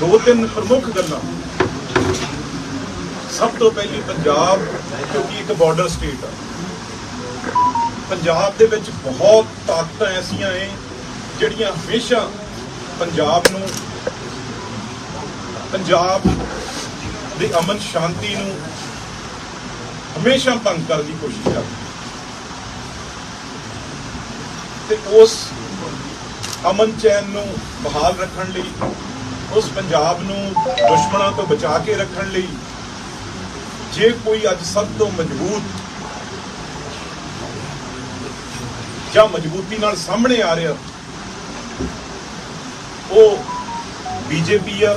ਦੋ ਤਿੰਨ ਪ੍ਰਮੁੱਖ ਗੱਲਾਂ। ਸਭ ਤੋਂ ਪਹਿਲੀ ਪੰਜਾਬ, ਕਿਉਂਕਿ ਇੱਕ ਬਾਰਡਰ ਸਟੇਟ ਆ। ਪੰਜਾਬ ਦੇ ਵਿੱਚ ਬਹੁਤ ਤਾਕਤਾਂ ਐਸੀਆਂ ਏ ਜਿਹੜੀਆਂ ਹਮੇਸ਼ਾ ਪੰਜਾਬ ਨੂੰ, ਪੰਜਾਬ ਦੇ ਅਮਨ ਸ਼ਾਂਤੀ ਨੂੰ ਹਮੇਸ਼ਾ ਭੰਗ ਕਰਨ ਦੀ ਕੋਸ਼ਿਸ਼ ਕਰਦੀ ਤੇ ਉਸ ਅਮਨ ਚੈਨ ਨੂੰ ਬਹਾਲ ਰੱਖਣ ਲਈ ਉਸ ਪੰਜਾਬ ਨੂੰ ਦੁਸ਼ਮਣਾਂ ਤੋਂ ਬਚਾ ਕੇ ਰੱਖਣ ਲਈ ਜੇ ਕੋਈ ਅੱਜ ਸਭ ਤੋਂ ਮਜ਼ਬੂਤ ਜਾਂ ਮਜ਼ਬੂਤੀ ਨਾਲ ਸਾਹਮਣੇ ਆ ਰਿਹਾ, ਉਹ ਬੀਜੇਪੀ ਆ,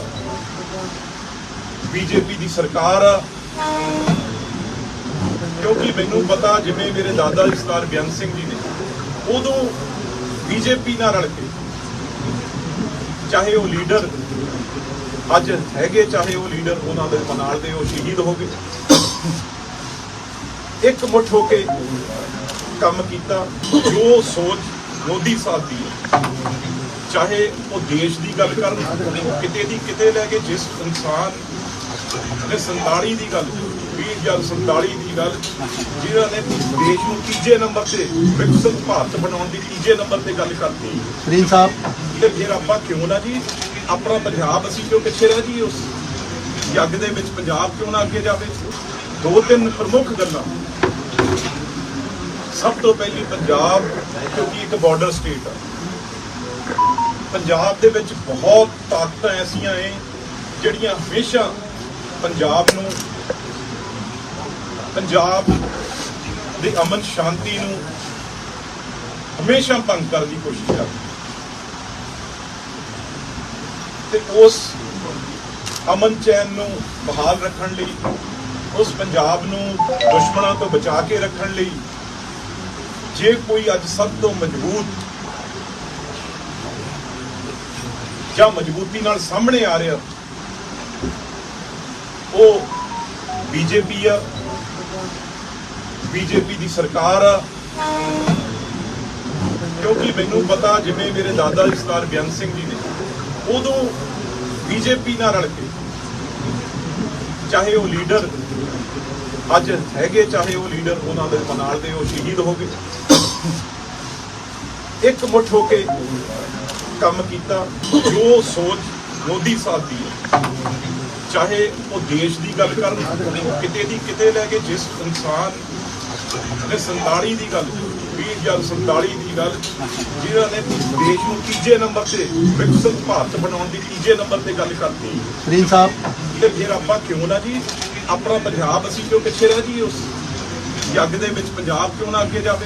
ਬੀਜੇਪੀ ਦੀ ਸਰਕਾਰ ਆ। ਕਿਉਂਕਿ ਮੈਨੂੰ ਪਤਾ ਜਿਵੇਂ ਮੇਰੇ ਦਾਦਾ ਜੀ ਸਰਦਾਰ ਬਿਆਨ ਸਿੰਘ ਜੀ ਨੇ, ਉਦੋਂ ਬੀਜੇਪੀ ਨਾਲ ਰਲ ਕੇ ਚਾਹੇ ਉਹ ਲੀਡਰ ਅੱਜ ਹੈਗੇ, ਚਾਹੇ ਉਹ ਲੀਡਰ ਉਹਨਾਂ ਦੇ ਨਾਲ ਦੇ ਉਹ ਸ਼ਹੀਦ ਹੋ ਗਏ। ਇੱਕ ਮੁੱਠ ਹੋ ਕੇ ਕੰਮ ਕੀਤਾ, ਜੋ ਸੋਚ ਮੋਦੀ ਸਾਹਿਬ ਦੀ ਹੈ। ਚਾਹੇ ਉਹ ਦੇਸ਼ ਦੀ ਗੱਲ ਕਰਨ ਕਿਤੇ ਦੀ ਕਿਤੇ ਲੈ ਕੇ, ਜਿਸ ਇਨਸਾਨ ਨੇ 47 ਦੀ ਗੱਲ 2047 ਦੀ ਗੱਲ, ਜਿਹਨਾਂ ਨੇ ਦੇਸ਼ ਨੂੰ ਤੀਜੇ ਨੰਬਰ ਤੇ ਵਿਕਸਿਤ ਭਾਰਤ ਬਣਾਉਣ ਦੀ ਤੀਜੇ ਨੰਬਰ ਤੇ ਗੱਲ ਕਰਤੀ। ਸਰੀਨ ਸਾਹਿਬ ਤੇ ਫਿਰ ਆਪਾਂ ਕਿਉਂ ਨਾ ਜੀ, ਆਪਣਾ ਪੰਜਾਬ ਅਸੀਂ ਕਿਉਂ ਪਿੱਛੇ ਰਹਿ ਜੀ ਉਸ ਜੱਗ ਦੇ ਵਿੱਚ? ਪੰਜਾਬ ਕਿਉਂ ਨਾ ਅੱਗੇ ਜਾਵੇ? ਦੋ ਤਿੰਨ ਪ੍ਰਮੁੱਖ ਗੱਲਾਂ। ਸਭ ਤੋਂ ਪਹਿਲੀ ਪੰਜਾਬ, ਕਿਉਂਕਿ ਇੱਕ ਬਾਰਡਰ ਸਟੇਟ ਆ। ਪੰਜਾਬ ਦੇ ਵਿੱਚ ਬਹੁਤ ਤਾਕਤਾਂ ਐਸੀਆਂ ਏ ਜਿਹੜੀਆਂ ਹਮੇਸ਼ਾ ਪੰਜਾਬ ਨੂੰ, ਪੰਜਾਬ ਦੇ ਅਮਨ ਸ਼ਾਂਤੀ ਨੂੰ ਹਮੇਸ਼ਾ ਭੰਗ ਕਰਨ ਦੀ ਕੋਸ਼ਿਸ਼ ਕਰਦੀ ਤੇ ਉਸ ਅਮਨ ਚੈਨ ਨੂੰ ਬਹਾਲ ਰੱਖਣ ਲਈ, ਉਸ ਪੰਜਾਬ ਨੂੰ ਦੁਸ਼ਮਣਾਂ ਤੋਂ ਬਚਾ ਕੇ ਰੱਖਣ ਲਈ, ਜੇ ਕੋਈ ਅੱਜ ਸਭ ਤੋਂ ਮਜ਼ਬੂਤ ਜਾਂ ਮਜ਼ਬੂਤੀ ਨਾਲ ਸਾਹਮਣੇ ਆ ਰਿਹਾ, ਉਹ ਬੀਜੇਪੀ ਆ, ਬੀਜੇਪੀ ਦੀ ਸਰਕਾਰ ਆ, ਕਿਉਂਕਿ ਮੈਨੂੰ ਪਤਾ ਜਿਵੇਂ ਮੇਰੇ ਦਾਦਾ ਜੀ ਸਰਦਾਰ ਬਿਆਨ ਸਿੰਘ ਜੀ ਨੇ ਉਦੋਂ ਬੀਜੇਪੀ ਨਾਲ ਰਲ ਕੇ, ਚਾਹੇ ਉਹ ਲੀਡਰ ਅੱਜ ਹੈਗੇ, ਚਾਹੇ ਉਹ ਲੀਡਰ ਉਹਨਾਂ ਦੇ ਨਾਲ ਦੇ ਉਹ ਸ਼ਹੀਦ ਹੋ ਗਏ। ਇੱਕ ਮੁੱਠ ਹੋ ਕੇ ਕੰਮ ਕੀਤਾ, ਜੋ ਸੋਚ ਮੋਦੀ ਸਾਹਿਬ ਦੀ ਹੈ। ਚਾਹੇ ਉਹ ਦੇਸ਼ ਦੀ ਗੱਲ ਕਰਨ, ਕਿਤੇ ਦੀ ਕਿਤੇ ਲੈ ਕੇ ਜਿਸ ਇਨਸਾਨ ਨੇ 47 ਦੀ ਗੱਲ 2047 ਦੀ ਗੱਲ ਜਿਹਨਾਂ ਨੇ ਦੇਸ਼ ਨੂੰ ਤੀਜੇ ਨੰਬਰ ਤੇ ਵਿਕਸਿਤ ਭਾਰਤ ਬਣਾਉਣ ਦੀ ਤੀਜੇ ਨੰਬਰ ਤੇ ਗੱਲ ਕਰਤੀ। ਸਰੀਨ ਸਾਹਿਬ। ਤੇ ਫਿਰ ਆਪਾਂ ਕਿਉਂ ਨਾ ਜੀ ਆਪਣਾ ਪੰਜਾਬ ਅਸੀਂ ਕਿਉਂ ਪਿੱਛੇ ਰਹਿ ਜਾਈਏ ਉਸ ਜੱਗ ਦੇ ਵਿੱਚ ਪੰਜਾਬ ਕਿਉਂ ਨਾ ਅੱਗੇ ਜਾਵੇ?